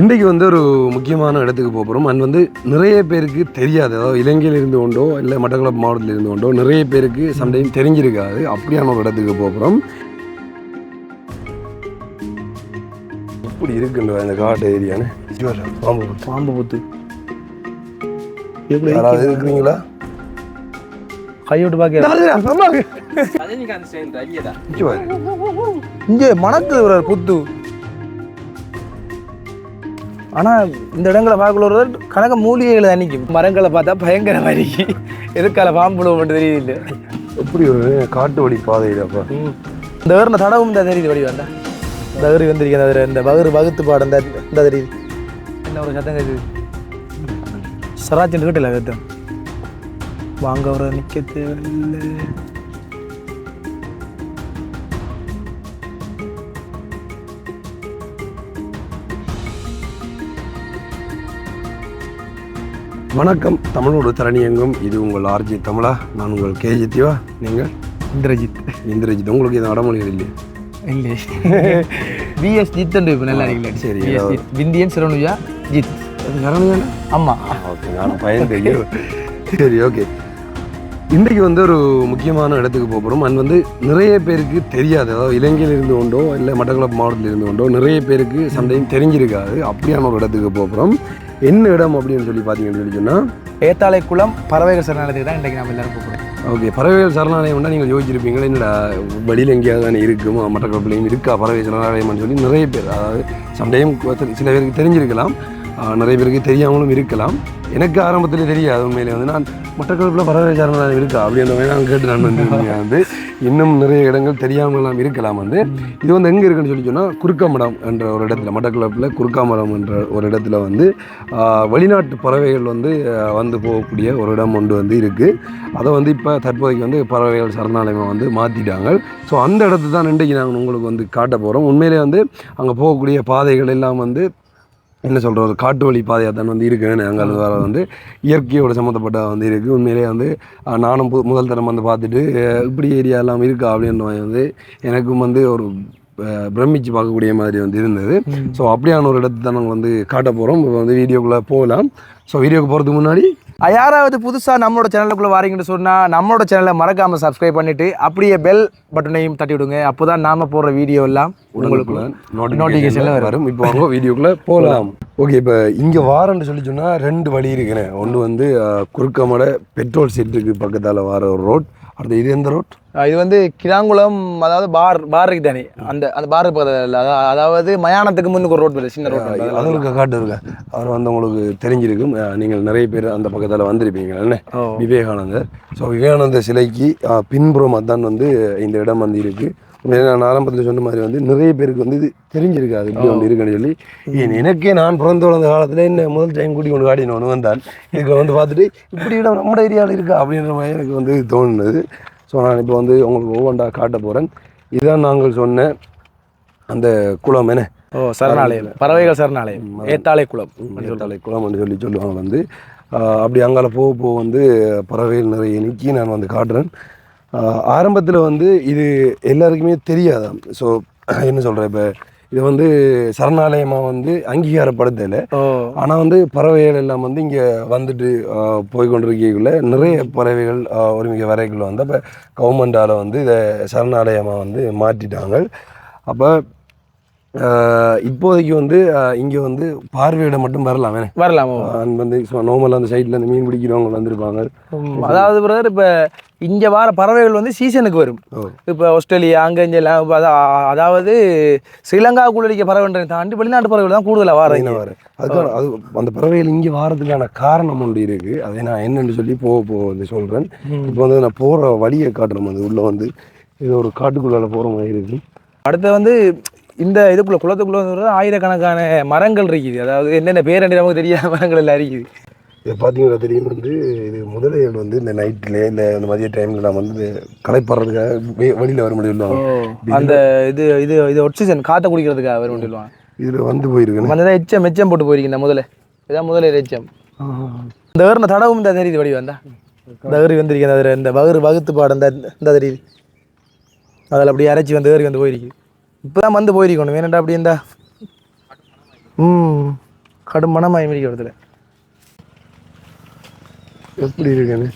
இன்றைக்கு வந்து ஒரு முக்கியமான இடத்துக்கு போக போகிறோம் அண்ட் வந்து நிறைய பேருக்கு தெரியாது. அதாவது இலங்கையில் இருந்து கொண்டோ இல்லை மட்டக்களப்பு மாவட்டத்தில் இருந்து கொண்டோ நிறைய பேருக்கு சம்டைம் தெரிஞ்சிருக்காது. அப்படியான ஒரு இடத்துக்கு போக போகிறோம் இப்படி இருக்குன்ற இந்த காட்டு ஏரியான்னு பாம்பு புத்து. பாம்பு புத்து. யாராவது இருக்கிறீங்களா? கையோட்டு பாக்க. இங்கே மணக்குது ஒரு புத்து. ஆனா இந்த இடங்களை பார்க்கல கணக்க மூலிகைகளை அன்னைக்கும் மரங்களை பார்த்தா பயங்கர மாதிரி எதுக்கால பாம்பு மட்டும் தெரியுது. எப்படி ஒரு காட்டு வழி பாதையில் இந்த ஏறின தடவும் தான் தெரியுது வடி வேண்டாம் இந்த ஏறி வந்திருக்கேன் அதில் இந்த வகுறு வகுத்து பாடம் இந்த இந்த தெரியுது. என்ன ஒரு சத்தம் கேட்குது சராஜன் கிட்டல கத்தம் வாங்க ஒரு நிக்க தேவையில்லை வணக்கம். தமிழோடு தரணியங்கும். இது உங்கள் ஆர்ஜி தமிழா. நான் உங்கள் கேஜித்திவா நீங்கள்? இந்திரஜித். இந்திரஜித். உங்களுக்கு இது அடமொழிகள் இல்லையே? இல்லையே பிஎஸ் ஜித் இப்போ நல்லா இருக்கல சரி, விந்தியன் சிரணுயா ஜித். அது சரணியானே ஆமா. ஓகே நான் பயந்து சரி ஓகே. இன்றைக்கு வந்து ஒரு முக்கியமான இடத்துக்கு போக போகிறோம் அண்ட் வந்து நிறைய பேருக்கு தெரியாது. அதாவது இலங்கையில் இருந்து கொண்டோ இல்லை மட்டக்களப்பு மாவட்டத்தில் இருந்து கொண்டோ நிறைய பேருக்கு சம்டைம் தெரிஞ்சிருக்காது. அப்படியான ஒரு இடத்துக்கு போக போகிறோம் என்ன இடம் அப்படின்னு சொல்லி பார்த்தீங்கன்னு சொல்லி சொன்னால் ஏத்தாளை குளம் பறவைகள் சரணாலயத்துக்கு தான் இன்றைக்கு நம்ம எல்லாரும் போகிறோம் ஓகே பறவைகள் சரணாலயம்னா நீங்கள் யோசிச்சிருப்பீங்களா? என்னடா வெளியில் எங்கேயாவது தானே இருக்கும்? மட்டக்களப்புலையும் இருக்கா பறவை சரணாலயம்னு சொல்லி நிறைய பேர் அதாவது சம்டைம் சில பேருக்கு தெரிஞ்சிருக்கலாம். நிறைய பேருக்கு தெரியாமலும் இருக்கலாம். எனக்கு ஆரம்பத்தில் தெரியாது உண்மையிலே வந்து. நான் மட்டக்களப்பில் பறவை சரணாலயம் இருக்கா அப்படின்ற மாதிரி நான் கேட்டு நான் வந்து வந்து இன்னும் நிறைய இடங்கள் தெரியாமலாம் இருக்கலாம் வந்து. இது வந்து எங்கே இருக்குன்னு சொல்லி சொன்னால் குறுக்காமடம் என்ற ஒரு இடத்துல மட்டக்களப்பில் குறுக்காமடம் என்ற ஒரு இடத்துல வந்து வெளிநாட்டு பறவைகள் வந்து வந்து போகக்கூடிய ஒரு இடம் ஒன்று வந்து இருக்குது அதை வந்து இப்போ தற்போதைக்கு வந்து பறவைகள் சரணாலயமாக வந்து மாற்றிட்டாங்க ஸோ அந்த இடத்து தான் இன்றைக்கு நாங்கள் உங்களுக்கு வந்து காட்ட போகிறோம் உண்மையிலே வந்து அங்கே போகக்கூடிய பாதைகள் எல்லாம் வந்து என்ன சொல்கிற ஒரு காட்டு வழி பாதையாக தான் வந்து இருக்குன்னு அங்கே வர வந்து இயற்கையோட சம்மந்தப்பட்ட வந்து இருக்குது உண்மையிலே வந்து நானும் பு- முதல் தரம் வந்து பார்த்துட்டு இப்படி ஏரியா எல்லாம் இருக்கா அப்படின்ற வந்து எனக்கும் வந்து ஒரு பிரமிச்சு பார்க்கக்கூடிய மாதிரி வந்து இருந்தது. ஸோ அப்படியான ஒரு இடத்தை தான் நாங்கள் வந்து காட்ட போகிறோம் இப்போ வந்து வீடியோக்குள்ளே போகலாம். ஸோ வீடியோக்கு போகிறதுக்கு முன்னாடி யாராவது புதுசாக நம்மளோட சேனலுக்குள்ளே வாரீங்கன்னு சொன்னால் நம்மளோட சேனலை மறக்காமல் சப்ஸ்கிரைப் பண்ணிவிட்டு அப்படியே பெல் பட்டனையும் தட்டி விடுங்க அப்போ தான் நாம் போடுற வீடியோ எல்லாம் உங்களுக்கு நோட்டிஃபிகேஷனில் வரும். இப்போ வாங்க வீடியோக்குள்ளே போகலாம். ஓகே இப்போ இங்கே வாரன்னு சொல்லி சொன்னால் ரெண்டு வழி இருக்குண்ணே. ஒன்று வந்து குறுக்கமட பெட்ரோல் செட்டுக்கு பக்கத்தால் வர ஒரு ரோட் அடுத்து இது எந்த ரோட் இது வந்து கிளாங்குளம் அதாவது பார் பார் இருக்கு தானே. அந்த அந்த பார் பக்கத்தில் அதா- அதாவது மயானத்துக்கு முன்னுக்கு ஒரு ரோட் வருது சின்ன ரோட் அது இருக்க காட்டு இருக்க அவர் வந்து உங்களுக்கு தெரிஞ்சிருக்கும். நீங்கள் நிறைய பேர் அந்த பக்கத்தில் வந்திருப்பீங்க. என்ன? விவேகானந்தர். ஸோ விவேகானந்தர் சிலைக்கு அஹ், பின்புறமாக தான் வந்து இந்த இடம் வந்து இருக்கு. உண்மையிலே நான் ஆரம்பத்தில் சொன்ன மாதிரி வந்து நிறைய பேருக்கு வந்து இது தெரிஞ்சிருக்காது. இப்படி ஒன்று இருக்குன்னு சொல்லி. எனக்கே நான் பிறந்து வளர்ந்த காலத்தில் என்ன முதல் டைம் கூட்டி கொண்டு காட்டின ஒன்று வந்தால் இதுக்கு வந்து பார்த்துட்டு இப்படி இடம் நம்ம ஏரியாவில் இருக்கா அப்படின்ற மாதிரி எனக்கு வந்து தோணுனது ஸோ நான் இப்போ வந்து உங்களுக்கு ஒவ்வொன்றா காட்ட போகிறேன் இதுதான் நாங்கள் சொன்ன அந்த குளம் என்ன? ஓ சரணாலயம். பறவைகள் சரணாலயம். ஏத்தாளை குளம் மணித்தலை குளம்னு சொல்லி சொல்லுவாங்க வந்து. அப்படி அங்கால போக போக வந்து பறவைகள் நிறைய நிற்கி நான் வந்து காட்டுறேன். ஆரம்பத்தில் வந்து இது எல்லாருக்குமே தெரியாதாம். ஸோ என்ன சொல்கிறேன் இப்போ இது வந்து சரணாலயமாக வந்து அங்கீகாரப்படுத்தலை. ஆனால் வந்து பறவைகள் எல்லாம் வந்து இங்கே வந்துட்டு போய் கொண்டிருக்கக்குள்ள நிறைய பறவைகள் ஆஹ் ஒருமிக்க வரைக்குள்ள வந்து அப்போ கவர்மெண்டால் வந்து இதை சரணாலயமாக வந்து மாற்றிட்டாங்க அப்போ இப்போதைக்கு வந்து இங்கே வந்து பார்வையிட மட்டும் வரலாம். வரலாம் வந்து நார்மலாக அந்த சைடில் இந்த மீன் பிடிக்கிறவங்க வந்திருப்பாங்க. அதாவது பிரதர் இப்போ இங்கே வர பறவைகள் வந்து சீசனுக்கு வரும். இப்போ ஆஸ்திரேலியா அங்கே இங்கே எல்லாம் அதா- அதாவது ஸ்ரீலங்காவுக்குள்ள பறவைன்றதை தாண்டி வெளிநாட்டு பறவைகள் தான் கூடுதலாக வர என்ன வர அதுக்கான அது அந்த பறவைகள் இங்கே வாரதுக்கான காரணம் ஒன்று இருக்குது அதை நான் என்னன்னு சொல்லி போக போக வந்து சொல்கிறேன் இப்போ வந்து நான் போகிற வழியை காட்டுறேன். வந்து உள்ளே வந்து இது ஒரு காட்டுக்குள்ளால போகிற மாதிரி இருக்கு. அடுத்து வந்து இந்த இதுக்குள்ள குளத்துக்குள்ள வந்து ஆயிரக்கணக்கான மரங்கள் இருக்குது. அதாவது என்னென்ன பேரண்டி நமக்கு தெரியாத மரங்கள் எல்லாம் இருக்குது. இதை பார்த்தீங்கன்னா தெரியும். வந்து இது முதலைகள் வந்து இந்த நைட்டில் இந்த இந்த மதிய டைமில் நான் வந்து களைப்படுறதுக்காக வெளியில வர முடியும் அந்த இது இது இது ஆக்சிஜன் காற்றை குடிக்கிறதுக்காக வரும் சொல்லுவாங்க. இதில் வந்து போயிருக்குன்னு. அந்த எச்சம் எச்சம் போட்டு போயிருக்கீங்க இந்த முதல்ல இதான் முதல்ல எச்சம் இந்த ஏறின தடவும் இந்த தெரியுது வடி வந்தா. இந்த ஏறி வந்திருக்கேன் அதில் இந்த வகுறு வகுத்து பாடம் இந்த இந்த தெரியுது. அதில் அப்படியே அரைச்சி வந்து ஏறி வந்து போயிருக்கு இப்போ தான் வந்து போயிருக்கணும். வேணாண்டா அப்படி இருந்தா? ம். கடும் மனமாய் மிதிக்க இடத்துல எப்படி இருக்குன்னு?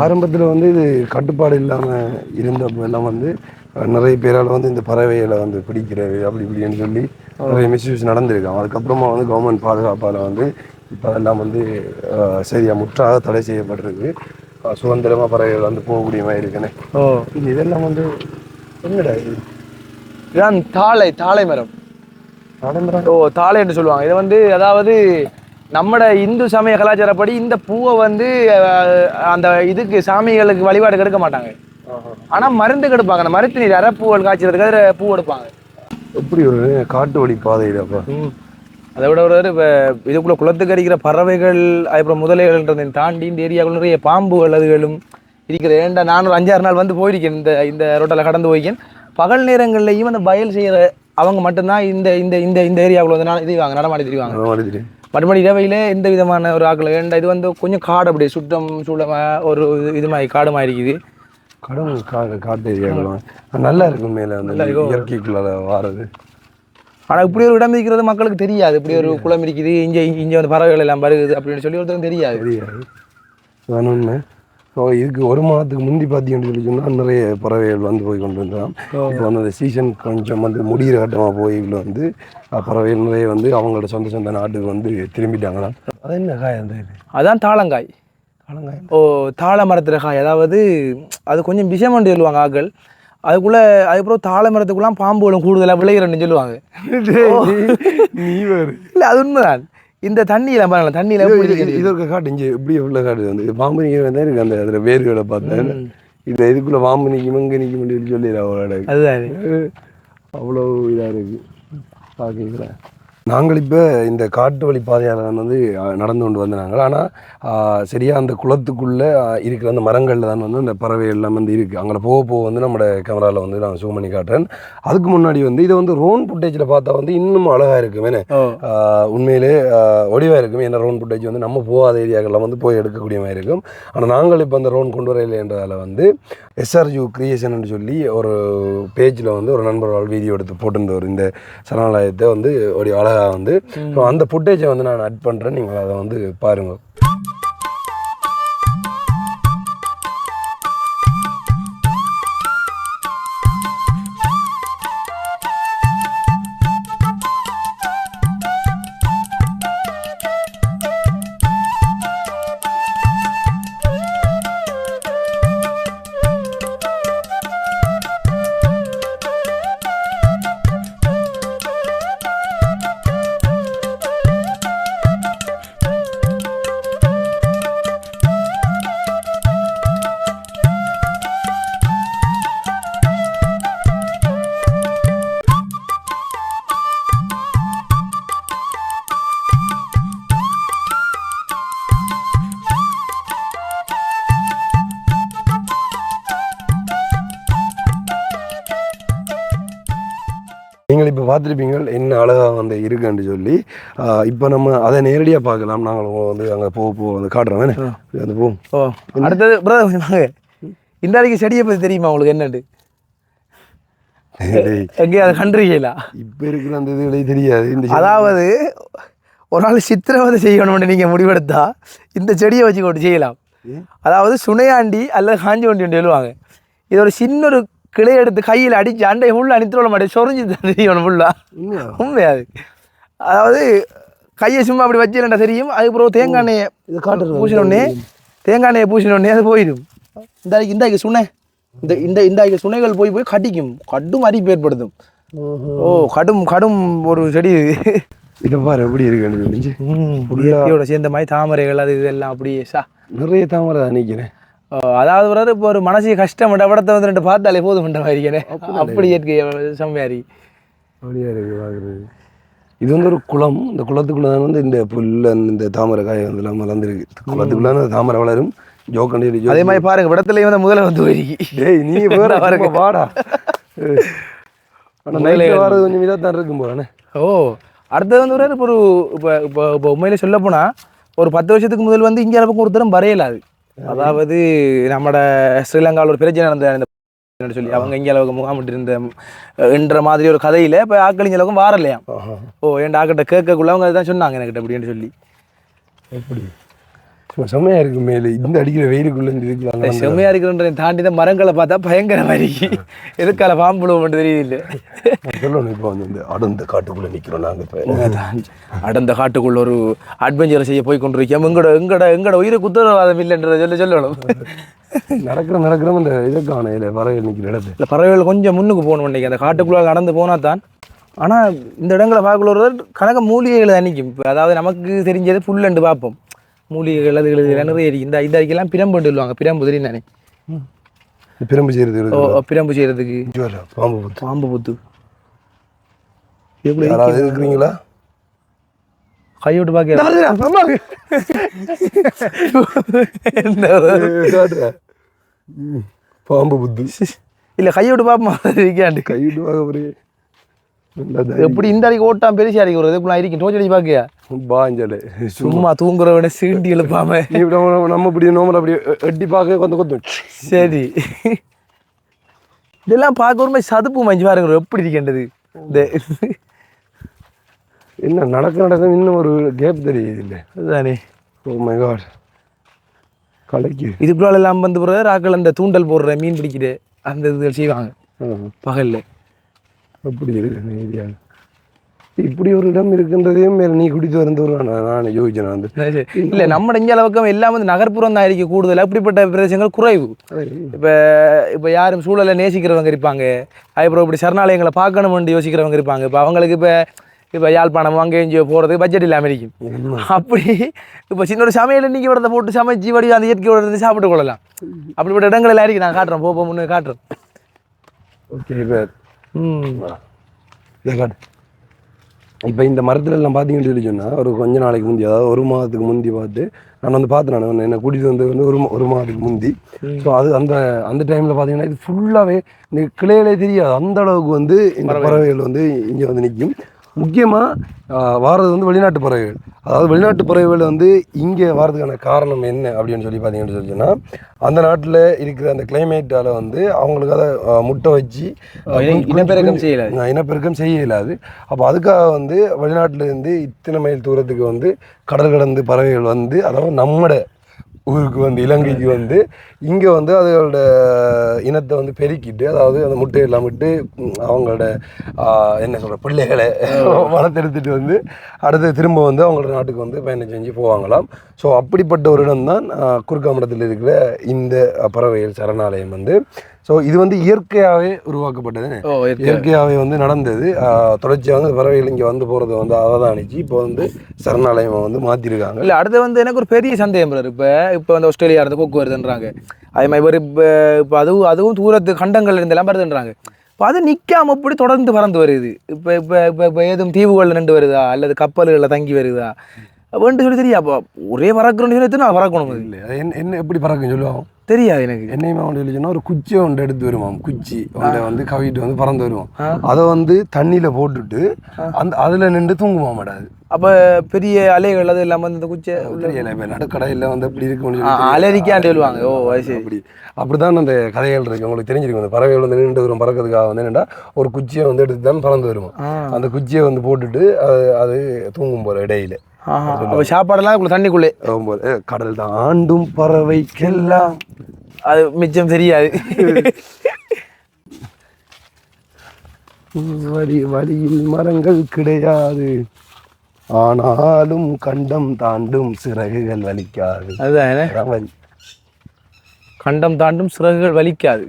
ஆரம்பத்தில் வந்து இது கட்டுப்பாடு இல்லாமல் இருந்தப்போ எல்லாம் வந்து நிறைய பேரால் வந்து இந்த பறவைகளை வந்து பிடிக்கிறது அப்படி இப்படின்னு சொல்லி நிறைய மிஸ்யூஸ் நடந்திருக்காங்க. அதுக்கப்புறமா வந்து கவர்மெண்ட் பாதுகாப்பால் வந்து இப்போ அதெல்லாம் வந்து அஹ், சரியா முற்றாக தடை செய்யப்பட்டிருக்கு. அஹ், சுதந்திரமா பறவைகள் வந்து போகக்கூடிய மாதிரி இருக்குன்னு. இது இதெல்லாம் வந்து என்னடா இது? இதுதான் தாழை தாழை மரம். நடைமுறை ஓ தாழை என்று சொல்லுவாங்க. இது வந்து அதாவது நம்மட இந்து சமய கலாச்சாரப்படி இந்த பூவை வந்து அந்த இதுக்கு சாமிகளுக்கு வழிபாடு கெடுக்க மாட்டாங்க. ஆனா மருந்து கெடுப்பாங்க. அந்த மருத்து நீர் அரைப்பூவல் காய்ச்சறதுக்கு அதில் பூ எடுப்பாங்க. எப்படி ஒரு காட்டு வழி பாதையில் அப்போ அதை விட ஒரு இப்போ இதுக்குள்ள குளத்துக்கு அடிக்கிற பறவைகள் அப்புறம் முதலைகள்ன்றதை தாண்டி இந்த ஏரியாவுக்குள்ள நிறைய பாம்புகள் அதுகளும் இருக்கிற ஏன்டா நான் ஒரு அஞ்சாறு நாள் வந்து போயிருக்கேன். இந்த இந்த ரோட்டில் கடந்து போயிருக்கேன். பகல் நேரங்கள்லையும் அந்த பயல் செய்கிற அவங்க மட்டும்தான் இந்த இந்த இந்த இந்த ஏரியாவுக்குள்ள வந்து இது வாங்க நடமாடி திரிவாங்க. மறுபடி இரவையில் எந்த விதமான ஒரு ஆக்கள் ஏன்டா இது வந்து கொஞ்சம் காடு அப்படியே சுத்தம் சூழமா ஒரு இது- மாதிரி காடு மாதிரி இருக்குது கடும் கா காட்டு ஏரியாக்கலாம் நல்லா இருக்கும் மேலே அந்த இயற்கைக்குள்ள வாரது. ஆனா இப்படி ஒரு இடம் இருக்கிறது மக்களுக்கு தெரியாது. இப்படி ஒரு குளம் இருக்குது இங்கே இங்கே வந்து பறவைகள் எல்லாம் வருகுது அப்படின்னு சொல்லி ஒருத்தரும் தெரியாது. தெரியாது. ஸோ இதுக்கு ஒரு மாதத்துக்கு முந்தி பார்த்தீங்கன்னு சொல்லி சொன்னால் நிறைய பறவைகள் வந்து போய் கொண்டு வந்துடலாம் இப்போ வந்து அந்த சீசன் கொஞ்சம் வந்து முடிகிற கட்டமாக போய் இவ்வளோ வந்து பறவைகள் நிறைய வந்து அவங்களோட சொந்த சொந்த நாட்டுக்கு வந்து திரும்பிட்டாங்களாம். அது என்ன காய் அந்த இது? அதான் தாளங்காய். காலங்காய் ஓ தாழ மரத்துல காய். அதாவது அது கொஞ்சம் விஷமண்டு சொல்லுவாங்க ஆக்கள். அதுக்குள்ள அதுக்கப்புறம் தாழ மரத்துக்குலாம் பாம்புகளும் கூடுதலாக விளையிறன்னு சொல்லுவாங்க. நீ வேறு. இல்லை அது உண்மைதான். இந்த தண்ணியில பாருங்க தண்ணியில? இது ஒரு காட்டு இங்கே எப்படி உள்ள காட்டு வந்து பாம்பு நிற்கிற தான் இருக்கு அந்த அதில் வேர்களை பார்த்தேன் இது இதுக்குள்ள பாம்பு நிற்கும் இங்கே நிற்க முடியும்னு சொல்லிடுறா அவளோட அதுதான். அவ்வளோ இதாக இருக்குது பார்க்குறீங்களா நாங்கள் இப்போ இந்த காட்டு வழி பாதையால் வந்து நடந்து கொண்டு வந்தாங்க ஆனால் சரியாக அந்த குளத்துக்குள்ளே இருக்கிற அந்த மரங்களில் தான் வந்து அந்த பறவை எல்லாம் வந்து இருக்குது அங்கே போக போக வந்து நம்மளோட கேமராவில் வந்து நான் zoom பண்ணி காட்டுறேன். அதுக்கு முன்னாடி வந்து இதை வந்து ரோன் ஃபுட்டேஜில் பார்த்தா வந்து இன்னும் அழகாக இருக்கும். உண்மையிலே ஒடிவாக இருக்கும். ஏன்னா ரோன் ஃபுட்டேஜ் வந்து நம்ம போகாத ஏரியாக்கள்லாம் வந்து போய் எடுக்கக்கூடிய மாதிரி இருக்கும். ஆனால் நாங்கள் இப்போ அந்த ரோன் கொண்டு வரையில்லைன்றதால வந்து எஸ்ஆர்ஜு கிரியேஷன் சொல்லி ஒரு பேஜில் வந்து ஒரு நண்பர்கள் வீடியோ எடுத்து போட்டிருந்தவர். இந்த சரணாலயத்தை வந்து ஒரு அழகாக வந்து. ஸோ அந்த ஃபுட்டேஜை வந்து நான் அட் பண்ணுறேன் நீங்கள் அதை வந்து பாருங்கள் நீங்கள் இப்போ பார்த்துருப்பீங்க என்ன அழகாக வந்து இருக்குன்னு சொல்லி இப்போ நம்ம அதை நேரடியாக பார்க்கலாம். நாங்கள் வந்து அங்கே போக போக வந்து காட்டுறோம்? அந்த போவோம் ஓ அடுத்தது பிரதர் வாங்க. இந்த அன்றைக்கு செடியை பற்றி தெரியுமா உங்களுக்கு என்னண்டு எங்கேயும் அதை கண்டுருக்கீங்களா இப்போ இருக்கிற அந்த இதுகளே தெரியாது. இந்த அதாவது ஒரு நாள் சித்திரவதை செய்யணும்னு நீங்கள் முடிவெடுத்தா இந்த செடியை வச்சு கொண்டு செய்யலாம். அதாவது சுனையாண்டி அல்லது காஞ்சி வண்டி ஒன்று சொல்லுவாங்க. இது ஒரு சின்ன ஒரு கிளை எடுத்து கையில் அடிச்சு அண்டை ஃபுல்லாக அணித்து விட மாட்டேன். சொரிஞ்சு செய்யணும் ஃபுல்லாக உண்மையா? உண்மையாது அதாவது கையை சும்மா அப்படி வச்சுலண்டா தெரியும். அதுக்கப்புறம் தேங்காய் எண்ணெயை இது காட்டுறது பூசினோடனே தேங்காய் எண்ணெயை பூசினோடனே அது போயிடும். இந்த இந்த சுனை இந்த இந்த இந்த சுனைகள் போய் போய் கடிக்கும். கடும் அரிப்பு ஏற்படுத்தும். ஓ கடும் கடும் ஒரு செடி இது. பாரு எப்படி இயற்கையோட சேர்ந்த மாதிரி தாமரைகள் அது இதெல்லாம் அப்படியே சா. நிறைய தாமரை தான் நிற்கிறேன் அதாவது வராது இப்போ ஒரு மனசு கஷ்டம் படத்தை வந்து ரெண்டு பார்த்தாலே போதும் பண்ற மாதிரி இருக்கேன் அப்படி இயற்கை செம்மையாரி அப்படியா இருக்கு பார்க்குறது. இது வந்து ஒரு குளம். இந்த குளத்துக்குள்ள தான் வந்து இந்த புல் இந்த தாமரை காய் வந்து எல்லாம் வளர்ந்துருக்கு. குளத்துக்குள்ள தாமரை வளரும். ஜோக்கண்டி அதே மாதிரி பாருங்க விடத்துலயும் வந்து முதல்ல வந்து போயிருக்கி டேய் நீ வேற பாருங்க. ஆனால் நைட்டில் வர்றது கொஞ்சம் இதாக தான் இருக்கும் போலண்ணே ஓ அடுத்தது வந்து ஒரு இப்போ ஒரு இப்போ இப்போ உண்மையிலே சொல்ல போனா ஒரு பத்து வருஷத்துக்கு முதல் வந்து இங்கே அளவுக்கு ஒருத்தரும் வரையலாது அதாவது நம்மட ஸ்ரீலங்காவில் ஒரு பிரச்சனை நடந்த சொல்லி. அவங்க இங்கே அளவுக்கு முகாமிட்டு இருந்த என்ற மாதிரி ஒரு கதையில இப்போ ஆக்கள் இங்கே அளவுக்கு வாரலையாம். ஓ என் ஆக்கிட்ட கேட்கக்குள்ள அவங்க அதுதான் சொன்னாங்க என்கிட்ட அப்படின்னு சொல்லி. எப்படி? செம்மையா இருக்கு மேலே. இந்த அடிக்கிற வெயிலுக்குள்ள இருந்து இருக்கலாம் செம்மையா இருக்கிறன்ற தாண்டி தான் மரங்களை பார்த்தா பயங்கர மாதிரி எதுக்கால பாம்புழுவோம்னு தெரியல சொல்லணும் இப்போ வந்து இந்த அடர்ந்த காட்டுக்குள்ள நிக்கிறோம் நாங்க இப்போ. அடர்ந்த காட்டுக்குள்ள ஒரு அட்வென்ச்சர் செய்ய போய் கொண்டிருக்கோம் எங்கட எங்கட எங்கட உயிருக்கு உத்தரவாதம் இல்லைன்றத சொல்ல சொல்லணும். நடக்கிற நடக்கிற இந்த இதை காணையில வரையில் நிக்கிற இடத்து இல்லை பறவைகள் கொஞ்சம் முன்னுக்கு போகணும் இன்னைக்கு. அந்த காட்டுக்குள்ள நடந்து போனா தான். ஆனால் இந்த இடங்களை பார்க்கல ஒரு கணக்க மூலிகைகள் அன்னைக்கும் இப்போ அதாவது நமக்கு தெரிஞ்சது புல்லண்டு பார்ப்போம். மூலிகைகள் அதுகள் இதுகள் நிறைய இருக்கு. இந்த இந்த அதுக்கெல்லாம் பிரம்புன்னு சொல்லுவாங்க. பிரம்பு தெரியும் தானே? பிரம்பு செய்யறது பிரம்பு செய்யறதுக்கு. ஜுவலா, பாம்பு புத்து. பாம்பு புத்து. எப்படி இருக்கிறீங்களா? கையோட்டு பார்க்க. ம், பாம்பு புத்து. இல்லை கையோட்டு பார்ப்போமா இருக்காண்டு கையிட்டு தைரியம். எப்படி இந்த அடிக்கு ஓட்டாம் பெருசா அடிக்க ஒரு இதுக்குள்ள இருக்கும் டோச்சு அடிச்சு பார்க்கியா பாஞ்சலே சும்மா தூங்குறவன சீண்டி எழுப்பாம. நம்ம- இப்படி நோமல் அப்படி எட்டி பார்க்க கொஞ்சம் கொத்தும் சரி. இதெல்லாம் பார்க்க ஒரு மாதிரி சதுப்பு மஞ்சு பாருங்க எப்படி இருக்கின்றது இந்த என்ன நடக்க நடக்க இன்னும் ஒரு கேப் தெரியுது இல்லை? அதுதானே ஓ மை காட் கலைக்கு. இதுக்குள்ள எல்லாம் வந்து பிறகு ராக்கள் அந்த தூண்டல் போடுற மீன் பிடிக்கிற அந்த இதுகள் செய்வாங்க. பகல்ல. அப்படி இருக்கு ஏரியா இப்படி ஒரு இடம் இருக்குன்றதையும் மேல நீ குடித்து வருந்தவர் நான் யோசிச்சேன் வந்து. இல்ல நம்ம இங்க அளவுக்கு எல்லாம் வந்து நகர்ப்புறம் தான் இருக்கு கூடுதல். அப்படிப்பட்ட பிரதேசங்கள் குறைவு. இப்ப இப்ப யாரும் சூழலை நேசிக்கிறவங்க இருப்பாங்க. அதுக்கப்புறம் இப்படி சரணாலயங்களை பார்க்கணும்னு யோசிக்கிறவங்க இருப்பாங்க. இப்ப அவங்களுக்கு இப்ப இப்ப யாழ்ப்பாணம் அங்கே எங்கேயோ போறதுக்கு பட்ஜெட் இல்லாம இருக்கும். அப்படி இப்ப சின்ன ஒரு சமையல் இன்னைக்கு வரதை போட்டு சமைச்சு வடி அந்த இயற்கையோட இருந்து சாப்பிட்டு கொள்ளலாம். அப்படிப்பட்ட இடங்கள் எல்லாம் இருக்கு நான் காட்டுறேன். போ போ முன்னு காட்டுறேன். ஓகே இப்போ இப்போ இந்த மரத்துல எல்லாம் பார்த்தீங்கன்னு சொல்லி சொன்னால் ஒரு கொஞ்ச நாளைக்கு முந்தி அதாவது ஒரு மாதத்துக்கு முந்தி பார்த்து நான் வந்து பார்த்தேன் நான் என்னை கூட்டிகிட்டு வந்து வந்து ஒரு ஒரு மாதத்துக்கு முந்தி. ஸோ அது அந்த அந்த டைமில் பார்த்தீங்கன்னா இது ஃபுல்லாகவே இந்த கிளையிலே தெரியாது அந்த அளவுக்கு வந்து இந்த பறவைகள் வந்து இங்கே வந்து நிற்கும் முக்கியமாக வாரது வந்து வெளிநாட்டு பறவைகள் அதாவது வெளிநாட்டு பறவைகள் வந்து இங்கே வாரதுக்கான காரணம் என்ன அப்படின்னு சொல்லி பார்த்தீங்கன்னு சொல்லி சொன்னால் அந்த நாட்டில் இருக்கிற அந்த கிளைமேட்டால் வந்து அவங்களுக்கு அதை முட்டை வச்சு இனப்பெருக்கம் செய்யலாது. இனப்பெருக்கம் செய்ய இயலாது அப்போ அதுக்காக வந்து வெளிநாட்டுல இருந்து இத்தனை மைல் தூரத்துக்கு வந்து கடல் கடந்து பறவைகள் வந்து அதாவது நம்மட ஊருக்கு வந்து இலங்கைக்கு வந்து இங்கே வந்து அதோட இனத்தை வந்து பெருக்கிட்டு அதாவது அந்த முட்டையெல்லாம் விட்டு ம், அவங்களோட என்ன சொல்கிற பிள்ளைகளை வளர்த்தெடுத்துட்டு வந்து அடுத்து திரும்ப வந்து அவங்களோட நாட்டுக்கு வந்து பயணம் செஞ்சு போவாங்களாம். ஸோ அப்படிப்பட்ட ஒரு இடம் தான் குறுக்காமடத்தில் இருக்கிற இந்த பறவைகள் சரணாலயம் வந்து. ஸோ இது வந்து இயற்கையாகவே உருவாக்கப்பட்டது. இயற்கையாகவே வந்து நடந்தது. தொடர்ச்சியாக வந்து பறவைகள் இங்கே வந்து போகிறத வந்து அவதானிச்சு இப்போ வந்து சரணாலயம் வந்து மாற்றிருக்காங்க இல்ல அடுத்து வந்து எனக்கு ஒரு பெரிய சந்தேகம். இப்ப இப்ப வந்து ஆஸ்திரேலியா இருந்து கொக்கு வருதுன்றாங்க. அதே மாதிரி ஒரு இப்ப இப்ப அதுவும் அதுவும் தூரத்து கண்டங்கள்ல இருந்து எல்லாம் வருதுன்றாங்க. இப்போ அது நிக்காம இப்படி தொடர்ந்து பறந்து வருது. இப்ப இப்ப இப்ப இப்ப ஏதும் தீவுகள்ல நின்று வருதா? அல்லது கப்பல்களில் தங்கி வருதா? வேண்டு சொல்லி தெரியா அப்போ ஒரே பறக்கணும்னு சொல்லி நான் பறக்கணும். இல்லை என்ன எப்படி பறக்கும் சொல்லுவாங்க தெரியாது எனக்கு. என்னையுமே அவன் சொல்லி சொன்னா ஒரு குச்சியை ஒன்று எடுத்து வருவான். குச்சி ஒன்றை வந்து கவிட்டு வந்து பறந்து வருவான். அதை வந்து தண்ணியில் போட்டுட்டு அந்த அதில் நின்று தூங்குவான் மாட்டாது அப்ப பெரிய அலைகள் அது இல்லாம இந்த குச்சை தெரியல இப்போ நடுக்கடையில் வந்து அப்படி சொல்லி அலரிக்கான்னு சொல்லுவாங்க. ஓ சரி. அப்படி. அப்படிதான் அந்த கதைகள் இருக்கு. உங்களுக்கு தெரிஞ்சிருக்கும். அந்த பறவைகள் வந்து நின்று வரும் பறக்கிறதுக்காக வந்து என்னடா ஒரு குச்சியை வந்து எடுத்து தான் பறந்து வருவான். ஆ. அந்த குச்சியை வந்து போட்டுட்டு அது அது தூங்கும் போல இடையில. அப்ப சாப்பாடெல்லாம் தண்ணிக்குள்ளே. "ஏ, கடல் தான் ஆண்டும் பறவைக்கெல்லாம். அது மிச்சம் தெரியாது. வழி வழியில் மரங்கள் கிடையாது. ஆனாலும் கண்டம் தாண்டும் சிறகுகள் வலிக்காது. அதுதான்? கண்டம் தாண்டும் சிறகுகள் வலிக்காது.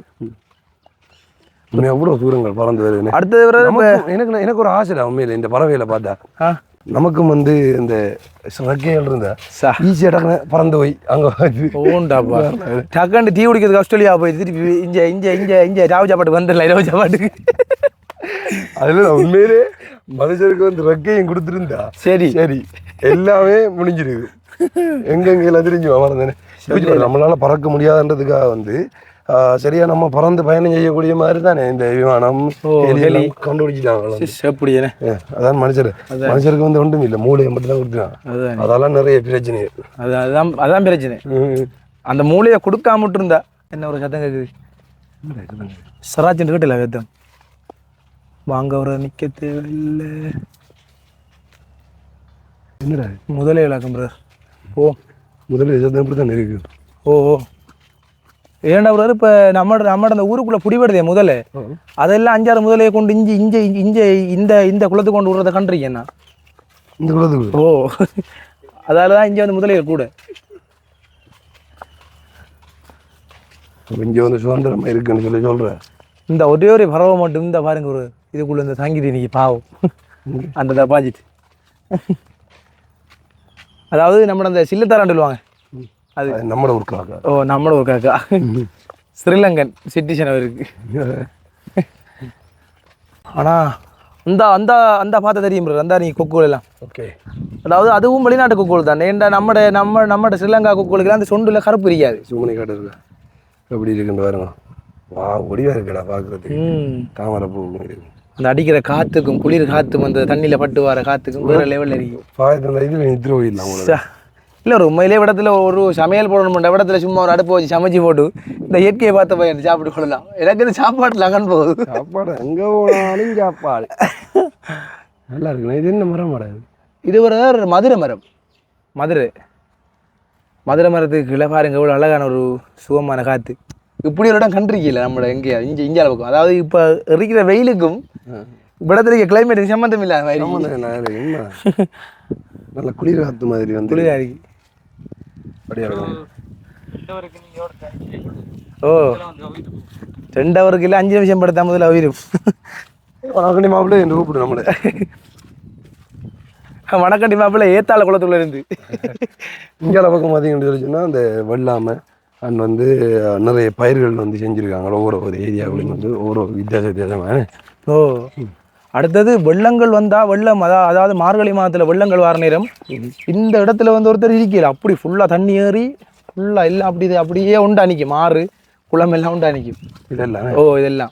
எவ்வளவு தூரங்கள் பறந்து வருதுன்னு. அடுத்தது எனக்கு எனக்கு ஒரு ஆசைடா உண்மையில இந்த பறவைகளை பார்த்தா. நமக்கும் வந்து இந்த ரெக்கைகள் இருந்தா ஈஸியாக டக்குனு பறந்து போய் அங்கே ஓண்டாப்பா. டக்காண்டு டீ குடிக்கிறதுக்கு ஆஸ்திரேலியா போய் திருப்பி இங்க இங்க இங்க இங்க ராவு சாப்பாட்டுக்கு வந்துடல இரவு சாப்பாட்டுக்கு அதில் உண்மையிலே மனுஷருக்கு வந்து ரெக்கையும் கொடுத்துருந்தா. சரி. சரி. எல்லாமே முடிஞ்சிருக்கு எங்கெங்கெல்லாம் தெரிஞ்சு வளர்ந்தேனே நம்மளால பறக்க முடியாதுன்றதுக்காக வந்து சரியா நம்ம பறந்து பயணம் செய்யக்கூடிய மாதிரி தானே இந்த விமானம் கண்டுபிடிச்சிட்டாங்க ஏ, அதான் மனுஷர். மனுஷருக்கு வந்து ஒன்றும் இல்லை மூளையை மட்டும் தான் கொடுத்துருக்காங்க அதுதான் அதெல்லாம் நிறைய பிரச்சனை அதான் அதான் பிரச்சனை. அந்த மூளையை கொடுக்காம இருந்தா என்ன ஒரு சத்தம் கேக்குது? சராஜன் கேட்டில வேத்தம் வாங்க வர நிக்க தேவையில்லை. என்னடா முதலே விளக்கம் பிரதர் ஓ. முதல்ல சத்தம் இப்படி தான் இருக்கு ஓ ஓ. ஏன்டா பிரதர் இப்போ நம்ம நம்ம அந்த ஊருக்குள்ள பிடிபடுதே முதல்ல அதெல்லாம் அஞ்சாறு முதலையை கொண்டு இஞ்சி இஞ்ச இஞ்ச இந்த இந்த குளத்துக்கு கொண்டு விடுறத கண்டுறீங்க என்ன இந்த குலத்துக்கு ஓ. அதால தான் இங்கே வந்து முதலைகள் கூட. இங்கே வந்து சுதந்திரமா இருக்குன்னு சொல்லி சொல்கிறேன் இந்த ஒரே ஒரு பறவை மட்டும் இந்த பாருங்க ஒரு இதுக்குள்ள இந்த தங்கிட்டு இன்னைக்கு பாவம். அந்த டெபாசிட் அதாவது நம்ம அந்த சில்லுத்தாரான் சொல்லுவாங்க. அது நம்மட ஊருக்காக்கா ஓ நம்மளோட ஒரு காக்கா ஸ்ரீலங்கன் சிட்டிசன் அவருக்கு. ஆனா அந்த அந்த அந்த பார்த்த தெரியும் bro. அந்த நீ கொக்குகள் எல்லாம். ஓகே. அதாவது அதுவும் வெளிநாட்டு கொக்குகள் தான்? ஏன்டா நம்மட நம்ம நம்மட ஸ்ரீலங்கா கொக்குகளுக்கு அந்த சொண்டுல கருப்பு இருக்காது. சுமணி காட்டு இருக்கா எப்படி இருக்குன்னு பாருங்க. வா ஒடிவா இருக்குடா பார்க்குறதுக்கு. தாமரை பூ அந்த அடிக்கிற காத்துக்கும் குளிர் காத்துக்கும் அந்த தண்ணியில பட்டு வர காத்துக்கும் வேற லெவல்ல இருக்கு. பாயத்தில் இது நித்திர போயிடலாம். இல்ல ஒரு உண்மையிலே இடத்துல ஒரு சமையல் போடணும் இடத்துல சும்மா ஒரு அடுப்பு வச்சு சமைச்சு போட்டு இந்த இயற்கையை பார்த்த பையன் சாப்பிட்டு கொள்ளலாம். எனக்கு இந்த சாப்பாடு லகன் போகுது. சாப்பாடு எங்கே போனாலும் சாப்பாடு. நல்லா இருக்குண்ணா. இது என்ன மரம் மாடாது இது? ஒரு மதுரை மரம். மதுரை. மதுரை மரத்துக்கு கீழே பாருங்க எவ்வளோ அழகான ஒரு சுகமான காற்று இப்படி ஒரு இடம் கண்டிருக்கீங்கள நம்மளோட எங்கேயா இங்கே இந்தியாவில் பக்கம் அதாவது இப்போ இருக்கிற வெயிலுக்கும் இடத்துல இருக்க கிளைமேட்டுக்கு சம்மந்தம் என்ன நல்ல குளிர் காத்து மாதிரி வந்து குளிராக இருக்கு. ஓ ரெண்டு ஹவருக்கு இல்லை அஞ்சு நிமிஷம் படுத்தா முதல்ல உயிரும் வணக்கண்டி மாப்பிள்ளை என்று கூப்பிடு நம்மளை. வணக்கண்டி மாப்பிள்ள ஏத்தாள குளத்துக்குள்ள இருந்து. இங்கே பக்கம் பார்த்தீங்கன்னு சொல்லி சொன்னால் அந்த வெள்ளாமை அண்ட் வந்து நிறைய பயிர்கள் வந்து செஞ்சுருக்காங்க. ஒவ்வொரு ஒரு ஏரியாவுலையும் வந்து ஒவ்வொரு வித்தியாச வித்தியாசமான ஓ. அடுத்தது வெள்ளங்கள் வந்தா வெள்ளம் அதா அதாவது மார்கழி மாதத்துல வெள்ளங்கள் வர நேரம் இந்த இடத்துல வந்து ஒருத்தர் இருக்கல அப்படி ஃபுல்லா தண்ணி ஏறி ஃபுல்லா எல்லாம் அப்படி இது அப்படியே உண்டா நிற்கும் மாறு குளம் எல்லாம் உண்டா நிற்கும் இதெல்லாம்? ஓ இதெல்லாம்.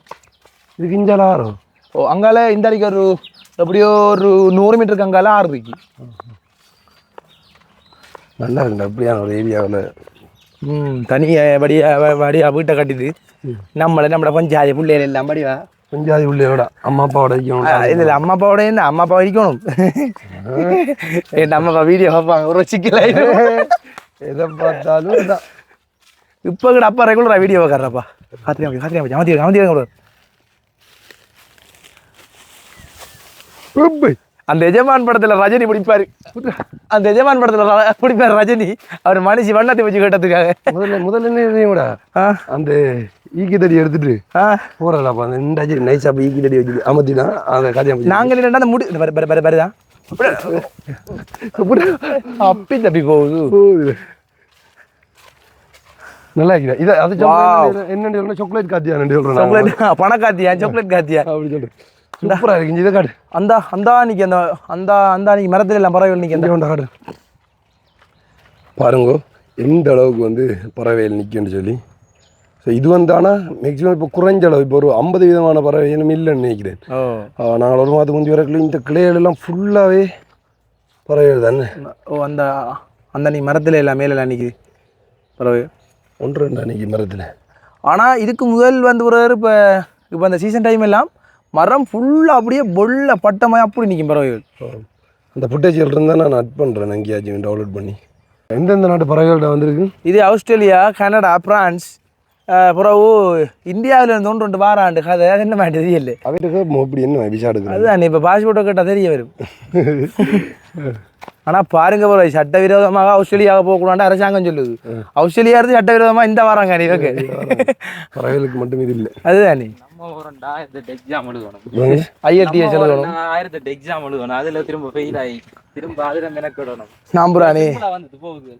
இதுக்கு இஞ்சால ஆறும் ஓ அங்கால இந்த அடிக்க ஒரு எப்படியோ ஒரு நூறு மீட்டருக்கு அங்கால ஆறு இருக்கு. நல்லா இருக்குண்டா அப்படியான ஒரு ஏரியாவில் ம் தனியா வடியா வடியா வீட்டை கட்டிது நம்மளை நம்மளோட பஞ்சாயத்து பிள்ளைகள் எல்லாம் படிவா. இல்ல அம்மா அப்பாவோட என்ன அம்மா அப்பா இருக்கணும் என் அம்மா அப்பா வீடியோ பார்ப்பாங்க ஒரு சிக்கலாயிடும் எதை பார்த்தாலும் இப்போ கூட அப்பா ரெகுலரா வீடியோ பார்க்கறப்பா காத்திரியா காத்திரியா. அந்த எஜமான் படத்துல ரஜினி பிடிப்பாரு அந்த எஜமான் படத்துல பிடிப்பாரு ரஜினி அவர் மனுஷி வண்ணத்தை வச்சு கேட்டதுக்காக முதல்ல முதல்ல என்ன ஆ அந்த ஈக்கி தடி எடுத்துட்டு போறலாப்பா அந்த இந்த நைஸா போய் ஈக்கி தடி வச்சுட்டு அமர்த்தினா அந்த கதையை நாங்கள் என்னடா அந்த முடி இந்த பாரு பாரு பாரு பாருதான் அப்பி தப்பி போகுது. நல்லா இருக்கிறேன் இதை அது என்னன்னு சொல்லணும் சாக்லேட் காத்தியா சொல்றேன். சாக்லேட் பணக்காத்தியா சாக்லேட் காத்தியா அப்படி சொல்றேன் சூப்பரா இருக்கு இதை காட்டு. அந்த அந்த அன்னைக்கு அந்த அந்த அந்த அன்னைக்கு மரத்துல எல்லாம் பறவை இங்கே கொண்டு காட்டு. பாருங்க எந்த அளவுக்கு வந்து பறவைகள் நிற்குன்னு சொல்லி. ஸோ இது வந்து ஆனால் மேக்ஸிமம் இப்போ குறைஞ்ச அளவு இப்போ ஒரு ஐம்பது விதமான பறவைகளும் இல்லைன்னு நினைக்கிறேன். நாங்கள் ஒரு மாதத்துக்கு முந்தைய வரைக்கும் இந்த கிளைகள் எல்லாம் ஃபுல்லாகவே பறவைகள் தானே? ஓ அந்த அந்த நீ மரத்துல எல்லாம் மேல நிற்குது பறவை? ஒன்று ரெண்டு அன்னைக்கு மரத்தில். ஆனா இதுக்கு முதல் வந்து ஒரு இப்போ இப்போ அந்த சீசன் டைம் எல்லாம் மரம் ஃபுல்லாக அப்படியே பொல்ல பட்டமாய் அப்படி நிற்கும் பறவைகள். அந்த ஃபுட்டேஜ்கள் இருந்தால் நான் நட் பண்ணுறேன் எங்கேயாச்சும் டவுன்லோட் பண்ணி. எந்தெந்த நாட்டு பறவைகள்ட்ட வந்திருக்கு? இது ஆஸ்திரேலியா கனடா பிரான்ஸ் பிறகு இந்தியாவில் இருந்து ஒன்று ரெண்டு வாராண்டு கதை அது என்ன மாதிரி தெரியல அவருக்கு இப்படி என்ன விசா எடுக்கிறேன் அதுதான் இப்போ பாஸ்போர்ட்டை கேட்டால் தெரிய வரும் ஆனா பாருங்க ப்ரோ சட்டவிரோதமாக ஆஸ்திரேலியாவை போகக்கூடாது அரசாங்கம் சொல்லுது ஆஸ்திரேலியா இருந்து சட்டவிரோதமாக இந்த வாராங்க நீ ஓகே பறவைகளுக்கு மட்டும் இது இல்லை அதுதான் நீ எக்ஸாம் எழுதணும் ஐஎல்டிஎஸ் எழுதணும் நம்ம ஆயிரத்தி எக்ஸாம் எழுதணும் அதுல திரும்ப ஃபெயில் ஆகி திரும்ப அதுல மெனக்கிடணும் நாம்புரானே வந்துட்டு போகுது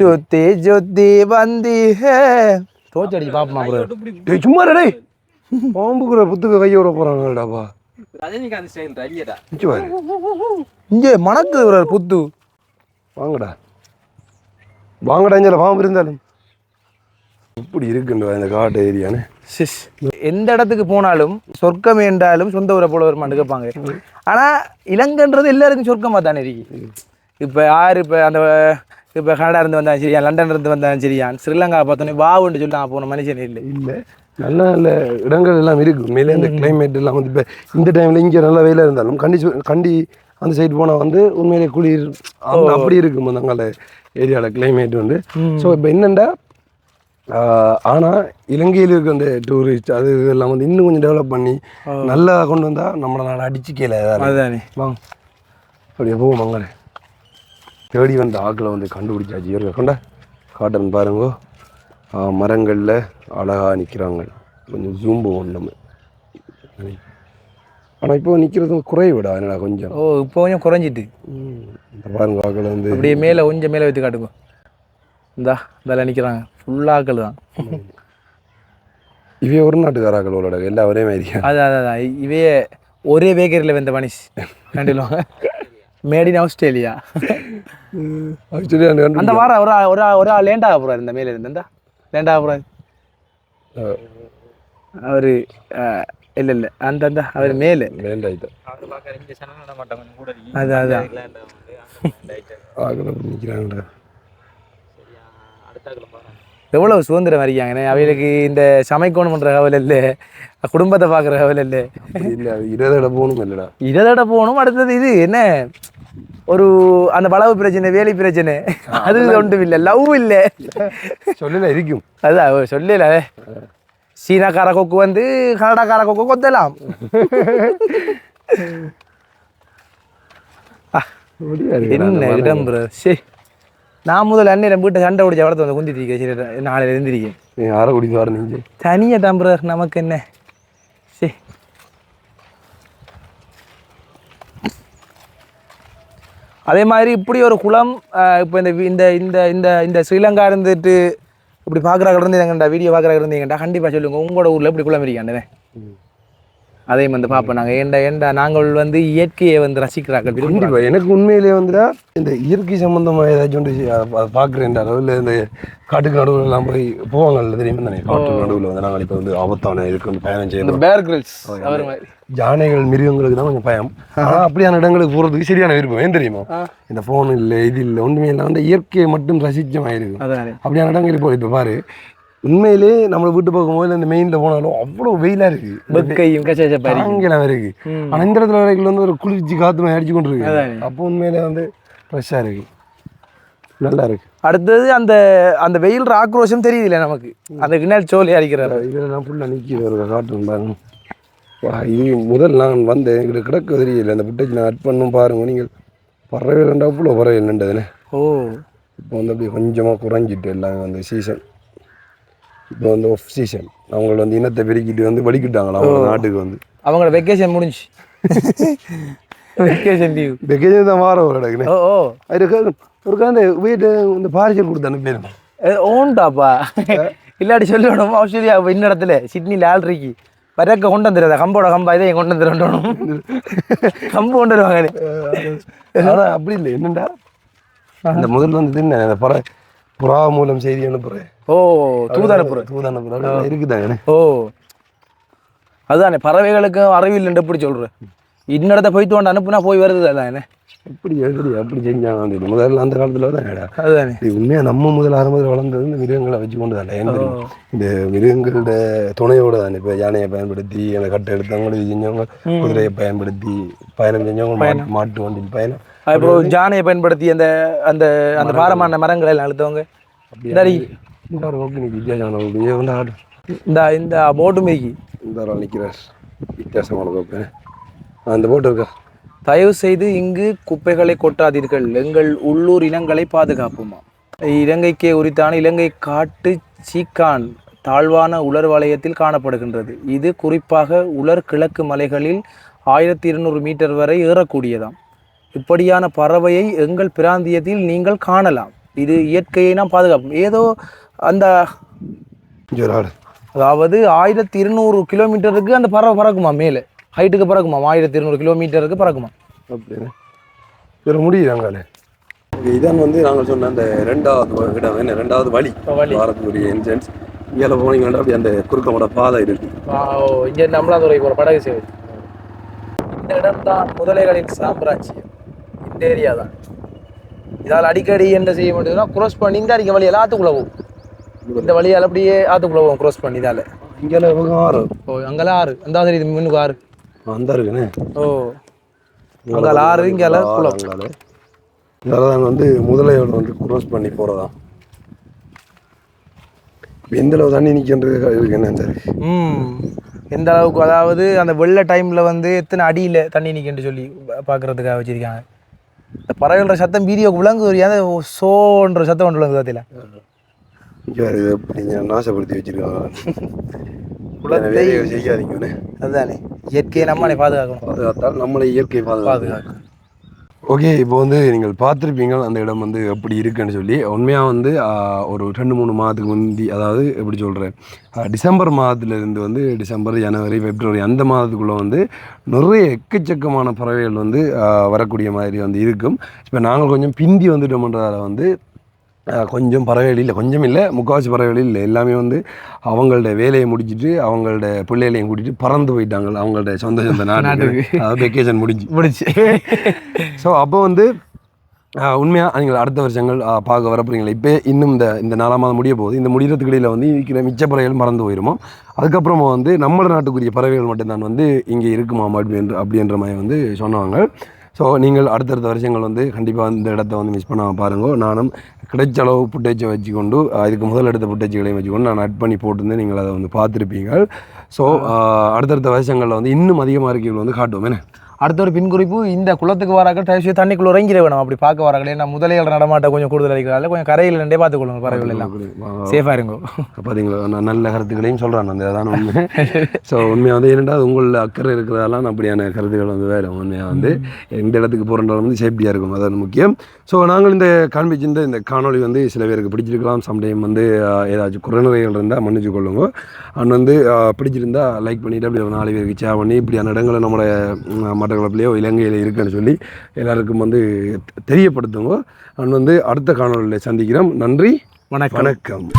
சுத்தி சுத்தி வந்தி ஹே தோச்சடி பாப்பமா ப்ரோ டேய் சும்மா இரு டேய். பாம்புக்குற புத்துக்க கையோட போகிறாங்கடாப்பா ரஜினிகாந்த் ஸ்டைல் பாரு. இங்கே மணக்குது ப்ரோ புத்து. வாங்கடா. வாங்கடா இங்கே பாம்பு இருந்தாலும். இப்படி இருக்குண்டு இந்த காட்டு ஏரியான்னு. சிஸ் எந்த இடத்துக்கு போனாலும் சொர்க்கம் என்றாலும் சொந்த ஊரை போல வருமானு கேட்பாங்க. ஆனா இலங்கைன்றது எல்லாருக்கும் சொர்க்கமா தானே இருக்கு. இப்போ யார் இப்போ அந்த இப்போ கனடா இருந்து வந்தாலும் சரியா லண்டன் இருந்து வந்தாலும் சரியா ஸ்ரீலங்கா பார்த்தோன்னே வாவுன்னு சொல்லி நான் போன மனுஷன் இல்லை. இல்லை. நல்ல நல்ல இடங்கள் எல்லாம் இருக்கு. மேலே இந்த கிளைமேட் எல்லாம் வந்து இப்போ இந்த டைமில் இங்கே நல்ல வெயிலாக இருந்தாலும் கண்டி கண்டி அந்த சைடு போனால் வந்து உண்மையிலே குளிர் அந்த அப்படி இருக்கும் அந்த அங்கே ஏரியாவில் கிளைமேட் வந்து. ஸோ இப்போ என்னென்னா ஆனால் இலங்கையில் இருக்க அந்த டூரிஸ்ட் அது இதெல்லாம் வந்து இன்னும் கொஞ்சம் டெவலப் பண்ணி நல்லா கொண்டு வந்தால் நம்மளை நாடு அடிச்சு கீழே வாங்க. அப்படியே போவோம் மங்களே தேடி வந்த ஆக்களை வந்து கண்டுபிடிச்சாச்சு. இவர்கள் கொண்டா காட்டன் பாருங்க. மரங்கள்ல அழகா நிற்கிறாங்க கொஞ்சம் ஜூம் போவோம் நம்ம ஆனால் இப்போ நிற்கிறது குறைவிடா. என்னடா கொஞ்சம். ஓ இப்போ கொஞ்சம் குறைஞ்சிட்டு. பாருங்க ஆக்களை வந்து. அப்படியே மேலே கொஞ்சம் மேலே வைத்து காட்டுங்க. இந்தா இதெல்லாம் நிற்கிறாங்க ஃபுல்லாக்கள் தான். இவே ஒரு நாட்டுக்காராக்களோட எல்லாம் ஒரே மாதிரி அது அது அதான் இவே ஒரே பேக்கரியில் வெந்த மனுஷ். கண்டிப்பாக மேட் இன் ஆஸ்திரேலியா. ஆக்சுவலி அந்த வாரம் ஒரு ஒரு ஒரு ஆள் லேண்டாக போகிறார் இந்த. மேலே இருந்து லேண்டாக போகிறார் அவர் இல்லை இல்லை. அந்த அந்த அவர் மேலே. கூட இருக்கு. அது அதான் இங்கிலாந்துல வந்து அங்க light ஆ ஆக்களை நிற்கிறாங்கடா எவ்வளவு சுதந்திரம் அறியாங்கண்ணே. அவைகளுக்கு இந்த சமைக்கணும் பண்ற கவலை இல்லை. குடும்பத்தை பார்க்குற கவலை இல்லை. இல்லை இருபது போகணும் இல்லைடா. இதோட போகணும் அடுத்தது இது என்ன? ஒரு அந்த வளவு பிரச்சனை வேலை பிரச்சனை. அது ஒன்றும் இல்லை லவ் இல்லை. சொல்லல இருக்கும். அவர் சொல்லல. சீனாக்கார கொக்கு வந்து கனடாக்கார கொக்கு கொத்தலாம் என்ன இடம் bro. சே நான் முதல்ல அண்ணன் வீட்டை சண்டை பிடிச்ச வளர்த்து வந்து குந்திட்டு சரி நாளையில இருந்திருக்கேன். யாரை குடிக்க வர நீங்க தனியாக தான் bro நமக்கு என்ன சே அதே மாதிரி இப்படி ஒரு குளம் இப்போ இந்த வி- இந்த இந்த இந்த இந்த ஸ்ரீலங்கா இருந்துட்டு இப்படி பார்க்குறாங்க இருந்தீங்கண்டா வீடியோ பார்க்குறாங்க இருந்தீங்கண்டா கண்டிப்பாக சொல்லுங்க. உங்களோட ஊரில் இப்படி குளம் இருக்காண்டே அதையும் வந்து பார்ப்போம். நாங்கள் ஏண்டா ஏண்டா நாங்கள் வந்து இயற்கையை வந்து ரசிக்கிறார்கள் விரும்புகிறோம் கண்டிப்பா எனக்கு உண்மையிலேயே வந்துடா இந்த இயற்கை சம்பந்தமா ஏதாச்சும் ஒன்று அத- அதை பார்க்குறேன் அளவில் இந்த காட்டுக்கு நடுவில் எல்லாம் போய் போவாங்கல்ல தெரியுமா? தானே காட்டுக்கு நடுவில் வந்து நாங்கள் இப்போ வந்து ஆபத்தான வந்து பயணம் செய்யணும் பேர் கிரில்ஸ் அவர் மாதிரி. யானைகள் மிருகங்களுக்கு தான் கொஞ்சம் பயம். ஆனால் அப்படியான இடங்களுக்கு போகிறதுக்கு சரியான விருப்பம். ஏன் தெரியுமா? இந்த ஃபோன் இல்லை இது இல்லை ஒன்றுமே இல்லை. வந்து இயற்கையை மட்டும் ரசிச்சமாயிருக்கு அதானே. அப்படியான இடங்கள் இப்போ இப்போ பாரு உண்மையிலே நம்ம வீட்டு போகும்போது இந்த மெயினில் போனாலும் அவ்வளோ வெயிலாக இருக்குது வெக்கையும் தாங்கலாம் இருக்கு ம். ஆனா இந்த இடத்துல வரைக்கும் வந்து ஒரு குளிர்ச்சி மாதிரி அடிச்சு கொண்டு இருக்கு. அப்போ உண்மையிலே வந்து ஃப்ரெஷ்ஷாக இருக்கு. நல்லா இருக்கு. அடுத்தது அந்த அந்த வெயில் ஆக்ரோஷம் தெரியுதுல்ல நமக்கு. அந்த கிணல் சோழி அடிக்கிறாரு. இதெல்லாம் ஃபுல்லாக நிற்கி ஒரு காட்டு பாருங்க வா இது முதல் நான் வந்தேன். எங்களுக்கு கிடக்க தெரியல. அந்த புட்டேஜ் நான் அட் பண்ணும் பாருங்க நீங்கள் பறவை ரெண்டா அவ்வளோ பறவை என்னண்டதுன்னு ஓ. இப்போ வந்து அப்படியே கொஞ்சமாக குறைஞ்சிட்டு எல்லாமே வந்து சீசன் இப்போ வந்து ஆஃப் சீசன் அவங்கள வந்து இனத்தை பெருக்கிட்டு வந்து வலிக்கிட்டாங்களா அவங்க நாட்டுக்கு வந்து? அவங்களோட வெக்கேஷன் முடிஞ்சு. வெக்கேஷன் லீவ் வெக்கேஜன் தான் வாரம் ஒரு கிடக்குன்னு ஓ அதுக்கு ஒரு அந்த வீட்டு இந்த பாரிசல் கொடுத்து அனுப்பிடுங்க ஓண்டாப்பா. இல்லாட்டி சொல்லணும் ஆஸ்திரேலியா இன்ன இடத்துல சிட்னியில் ஆல்ரிக்கு பறக்க கொண்டு வந்துடுறதா? கம்போட கம்பா இதை கொண்டு வந்துடணும் கம்பு கொண்டு வருவாங்க. ஆனா அப்படி இல்லை. என்னண்டா? இந்த முதல்ல வந்து தின்ன அந்த பற மூலம் செய்தி அனுப்புறேன். ஓ தூதனுப்புறம் தூது அனுப்புறேன் இருக்குதாங்க ஓ. அதுதானே பறவைகளுக்கு அறிவியல் எப்படி சொல்கிறேன் இன்னிடத்த போய் தோண்ட அனுப்புனா போய் வருது அதானே எப்படி எப்படி அப்படி செஞ்சாங்க முதல்ல அந்த காலத்துல தான் அதுதானே. இது உண்மையா நம்ம முதல் ஆரம்பத்தில் வளர்ந்தது இந்த மிருகங்களை வச்சு கொண்டு தான்? இந்த மிருகங்களோட துணையோட தான். இப்போ யானையை பயன்படுத்தி அந்த கட்டை எடுத்தவங்க இது செஞ்சவங்க குதிரையை பயன்படுத்தி பயணம் செஞ்சவங்க மாட்டு- மாட்டு வண்டியில் பயணம். அப்புறம் ஜானையை பயன்படுத்தி அந்த அந்த அந்த பாரமான மரங்களை எல்லாம் அழுத்தவங்க. இந்த இந்த போட்டு மிதிக்கி இந்த நிற்கிறார் வித்தியாசமான கோப்பேன் அந்த போட்டு இருக்கா? தயவு செய்து இங்கு குப்பைகளை கொட்டாதீர்கள். எங்கள் உள்ளூர் இனங்களை பாதுகாப்புமா? இலங்கைக்கே உரித்தான இலங்கை காட்டு சீக்கான் தாழ்வான உலர் வலயத்தில் காணப்படுகின்றது. இது குறிப்பாக உலர் கிழக்கு மலைகளில் ஆயிரத்தி இருநூறு மீட்டர் வரை ஏறக்கூடியதாம். இப்படியான பறவையை எங்கள் பிராந்தியத்தில் நீங்கள் காணலாம். இது இயற்கையை நாம் பாதுகாப்போம். ஏதோ அந்த அதாவது ஆயிரத்தி இருநூறு கிலோமீட்டருக்கு அந்த பறவை பறக்குமா மேலே? ஹைட்டுக்கு பறக்குமா? ஆயிரத்தி இருநூறு கிலோமீட்டருக்கு பறக்குமா? அப்படின்னு இதில் முடியுறாங்களே இதான் வந்து நாங்கள் சொன்ன அந்த ரெண்டாவது இடம் என்ன? ரெண்டாவது வழி. வழி. வாரத்துக்குரிய என்ஜென்ஸ் இங்கே போனீங்கன்னா அப்படி அந்த குறுக்கமோட பாதை இருக்கு. இங்கே நம்மளாதுறை ஒரு படகு சேவை. இந்த இடம் தான் முதலைகளின் சாம்ராஜ்யம். இந்த ஏரியா தான். இதால் அடிக்கடி என்ன செய்ய முடியுதுன்னா க்ரோஸ் பண்ணி இந்த அடிக்க வழியால் ஆற்றுக்குள்ள போகும். இந்த வழியால் அப்படியே ஆற்றுக்குள்ள போகும் க்ரோஸ் பண்ணி இதால். இங்கே இவங்க ஆறு? ஓ அங்கெல்லாம் ஆறு. அந்த தெரியுது முன்னுக்கு ஆறு. அந்த இருக்குண்ணே ஓ. அங்கால ஆறு இங்கால குளம் இதெல்லாம் வந்து முதலையோட வந்து குரோஸ் பண்ணி போகிறதாம் எந்த அளவு தண்ணி நிற்கின்றது இருக்கு என்ன தெரியும் ம். எந்த அளவுக்கு அதாவது அந்த வெள்ள டைம்ல வந்து எத்தனை அடியில தண்ணி நிற்குன்னு சொல்லி பார்க்கறதுக்காக வச்சிருக்காங்க. இந்த பறவைகளோட சத்தம் வீடியோக்கு விளங்கு ஒரு ஏன் சோன்ற சத்தம் ஒன்று விளங்குது அதில் நாசப்படுத்தி வச்சிருக்காங்க. செய்யாதீங்கண்ணே அதுதானே இயற்கையை நம்மளே பாதுகாக்கணும். பாதுகாத்தால் நம்மளை இயற்கை பாதுகாக்கணும் ஓகே இப்போ வந்து நீங்கள் பார்த்துருப்பீங்க அந்த இடம் வந்து எப்படி இருக்குன்னு சொல்லி. உண்மையாக வந்து ஒரு ரெண்டு மூணு மாதத்துக்கு முந்தி அதாவது எப்படி சொல்கிறேன் டிசம்பர் மாதத்துலேருந்து வந்து டிசம்பர் ஜனவரி பிப்ரவரி அந்த மாதத்துக்குள்ளே வந்து நிறைய எக்கச்சக்கமான பறவைகள் வந்து வரக்கூடிய மாதிரி வந்து இருக்கும். இப்போ நாங்கள் கொஞ்சம் பிந்தி வந்துட்டோம்ன்றதால வந்து கொஞ்சம் பறவைகள் இல்லை கொஞ்சம் இல்லை முக்கால்வாசி பறவைகள் இல்லை. எல்லாமே வந்து அவங்களோட வேலையை முடிச்சிட்டு அவங்களோட பிள்ளைகளையும் கூட்டிகிட்டு பறந்து போயிட்டாங்க. அவங்களோட சொந்த சொந்த நாட்டுக்கு. அதாவது வெக்கேஷன் முடிஞ்சு. முடிச்சு ஸோ அப்போ வந்து உண்மையாக நீங்கள் அடுத்த வருஷங்கள் பார்க்க வரப்போறீங்களா? இப்போ இன்னும் இந்த இந்த நாலாம் மாதம் முடிய போகுது. இந்த முடிகிறதுக்கு இடையில வந்து இருக்கிற மிச்ச பறவைகள் மறந்து போயிருமோ? அதுக்கப்புறமா வந்து நம்ம நாட்டுக்குரிய பறவைகள் மட்டும்தான் வந்து இங்கே இருக்குமா அப்படின்ற அப்படின்ற மாதிரி வந்து சொன்னாங்க. ஸோ நீங்கள் அடுத்தடுத்த வருஷங்கள் வந்து கண்டிப்பாக இந்த இடத்த வந்து மிஸ் பண்ணாமல் பாருங்க. நானும் கிடைச்ச அளவு புட்டேச்சை வச்சுக்கொண்டு ஆஹ், இதுக்கு முதல் எடுத்த புட்டேச்சுகளையும் வச்சுக்கொண்டு நான் நட் பண்ணி போட்டிருந்தேன். நீங்கள் அதை வந்து பார்த்துருப்பீங்க ஸோ அடுத்தடுத்த வருஷங்களில் வந்து இன்னும் அதிகமாக இருக்கீங்க வந்து காட்டுவோம். என்ன? அடுத்த ஒரு பின் குறிப்பு இந்த குளத்துக்கு வராக்கள் தயவு தண்ணிக்குள்ள இறங்கிட வேணும். அப்படி பார்க்க வராங்களே ஏன்னா முதலையோட நடமாட்டம் கொஞ்சம் கூடுதல் அடிக்கிறதால கொஞ்சம் கரையில் நின்றே பார்த்துக்கொள்ளுங்க பறவைகள் எல்லாம். சேஃபாக இருங்கோ. பார்த்தீங்களா நான் நல்ல கருத்துக்களையும் சொல்கிறேன் அந்த அதான் உண்மை. ஸோ உண்மையாக வந்து என்னடா உங்களில் அக்கறை இருக்கிறதெல்லாம் அப்படியான கருத்துக்கள் வந்து வேறு உண்மையாக வந்து எந்த இடத்துக்கு போகிறோம் வந்து சேஃப்டியாக இருக்கும். அது வந்து முக்கியம். ஸோ நாங்கள் இந்த காண்பிச்சிருந்த இந்த காணொளி வந்து சில பேருக்கு பிடிச்சிருக்கலாம். சம்டைம் வந்து ஏதாச்சும் குறைநிறைகள் இருந்தால் மன்னிச்சு கொள்ளுங்க. அண்ட் வந்து பிடிச்சிருந்தா லைக் பண்ணிவிட்டு அப்படி ஒரு நாலு பேருக்கு ஷேர் பண்ணி இப்படியான இடங்களை நம்மளோட மட்டக்களப்பிலையோ இலங்கையில் இருக்குன்னு சொல்லி எல்லாருக்கும் வந்து தெரியப்படுத்துங்க. அண்ட் வந்து அடுத்த காணொலியில் சந்திக்கிறோம். நன்றி. வணக்கம். வணக்கம்.